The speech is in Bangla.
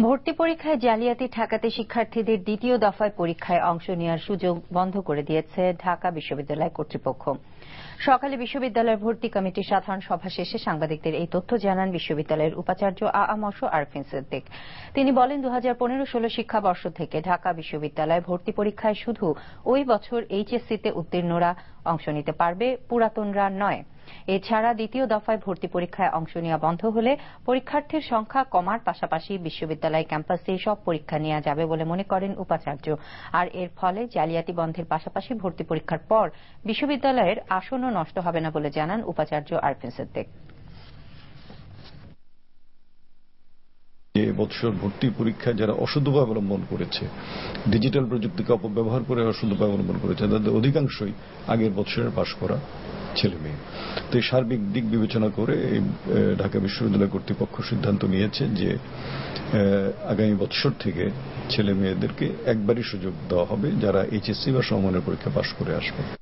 ভর্তি পরীক্ষায় জালিয়াতি ঠেকাতে শিক্ষার্থীদের দ্বিতীয় দফায় পরীক্ষায় অংশ নেওয়ার সুযোগ বন্ধ করে দিয়েছে ঢাকা বিশ্ববিদ্যালয় কর্তৃপক্ষ। সকালে বিশ্ববিদ্যালয়ের ভর্তি কমিটির সাধারণ সভা শেষে সাংবাদিকদের এই তথ্য জানান বিশ্ববিদ্যালয়ের উপাচার্য আ আ ম স আরফিন সিদ্দিক। তিনি বলেন দু হাজার পনেরো ষোলো শিক্ষাবর্ষ থেকে ঢাকা বিশ্ববিদ্যালয়ে ভর্তি পরীক্ষায় শুধু ওই বছর এইচএসসিতে উত্তীর্ণরা অংশ নিতে পারবে, পুরাতনরা নয়। এছাড়া দ্বিতীয় দফায় ভর্তি পরীক্ষায় অংশ নেওয়া বন্ধ হলে পরীক্ষার্থীর সংখ্যা কমার পাশাপাশি বিশ্ববিদ্যালয় ক্যাম্পাসে সব পরীক্ষা নেওয়া যাবে বলে মনে করেন উপাচার্য। আর এর ফলে জালিয়াতি বন্ধের পাশাপাশি ভর্তি পরীক্ষার পর বিশ্ববিদ্যালয়ের আসনও নষ্ট হবে না বলে জানান উপাচার্য আরফিন সিদ্দিক। বৎসর ভর্তি পরীক্ষায় যারা অসদুপায় অবলম্বন করেছে, ডিজিটাল প্রযুক্তিকে অপব্যবহার করে অসদুপায় অবলম্বন করেছে, তাদের অধিকাংশই আগের বৎসরের পাশ করা। ছেলে মেয়ে। তো এই সার্বিক দিক বিবেচনা করে ঢাকা বিশ্ববিদ্যালয় কর্তৃপক্ষ সিদ্ধান্ত নিয়েছে যে আগামী বৎসর থেকে ছেলে মেয়েদেরকে একবারই সুযোগ দেওয়া হবে যারা এইচএসসি বা সমমানের পরীক্ষা পাশ করে আসবে।